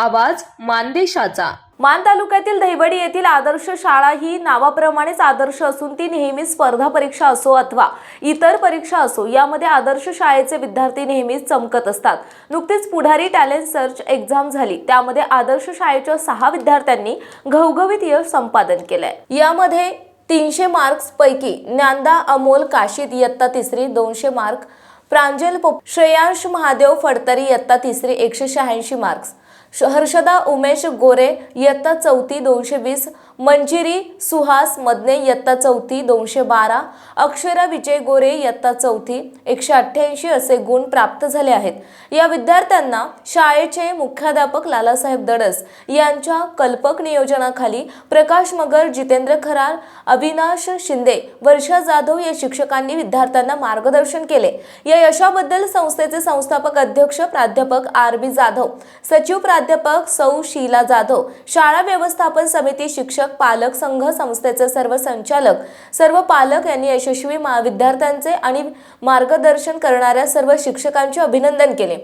आवाज मानदेशाचा. मान तालुक्यातील दहिवडी येथील आदर्श शाळा ही नावाप्रमाणेच आदर्श असून ती नेहमी स्पर्धा परीक्षा असो अथवा इतर परीक्षा असो यामध्ये आदर्श शाळेचे विद्यार्थी नेहमीच चमकत असतात. नुकतीच पुढारी टॅलेंट सर्च एक्झाम झाली. त्यामध्ये आदर्श शाळेच्या सहा विद्यार्थ्यांनी घवघवीत यश संपादन केलंय. यामध्ये तीनशे मार्क्स पैकी ज्ञानदा अमोल काशीत इयत्ता तिसरी दोनशे मार्क प्रांजल पोप श्रेयांश महादेव फडतरी इयत्ता तिसरी एकशे शहाऐंशी मार्क्स. हर्षदा उमेश गोरे इयत्ता चौथी दोनशे वीस मंजिरी सुहास मदने इयत्ता चौथी दोनशे बारा अक्षरा विजय गोरे इयत्ता चौथी एकशे अठ्ठ्याऐंशी असे गुण प्राप्त झाले आहेत. या विद्यार्थ्यांना शाळेचे मुख्याध्यापक लालासाहेब दडस यांच्या कल्पक नियोजनाखाली प्रकाश मगर जितेंद्र खरार अविनाश शिंदे वर्षा जाधव या शिक्षकांनी विद्यार्थ्यांना मार्गदर्शन केले. या यशाबद्दल संस्थेचे संस्थापक अध्यक्ष प्राध्यापक आर बी जाधव सचिव प्राध्यापक सौ शीला जाधव शाळा व्यवस्थापन समिती शिक्षक पालक संघ संस्थेचे सर्व संचालक सर्व पालक यांनी यशस्वी विद्यार्थ्यांचे आणि मार्गदर्शन करणाऱ्या सर्व शिक्षकांचे अभिनंदन केले.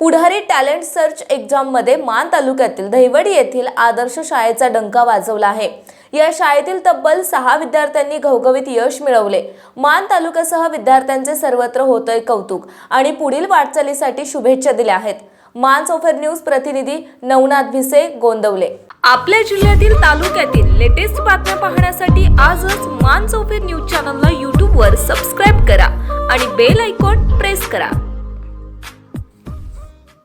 पुढारी टॅलेंट सर्च एक्झाममध्ये मान तालुक्यातील दहिवडी येथील आदर्श शाळेचा डंका वाजवला आहे. या शाळेतील तब्बल सहा विद्यार्थ्यांनी घवघवीत यश मिळवले. मान तालुक्यासह विद्यार्थ्यांचे सर्वत्र होतंय कौतुक आणि पुढील वाटचालीसाठी शुभेच्छा दिल्या आहेत. मानसोफर न्यूज प्रतिनिधी नवनाथ भिसे गोंदवले. आपल्या जिल्ह्यातील तालुक्यातील लेटेस्ट बातम्या पाहण्यासाठी आजच मान न्यूज चॅनलला यूट्यूबवर सबस्क्राईब करा आणि बेल आयकॉन प्रेस करा.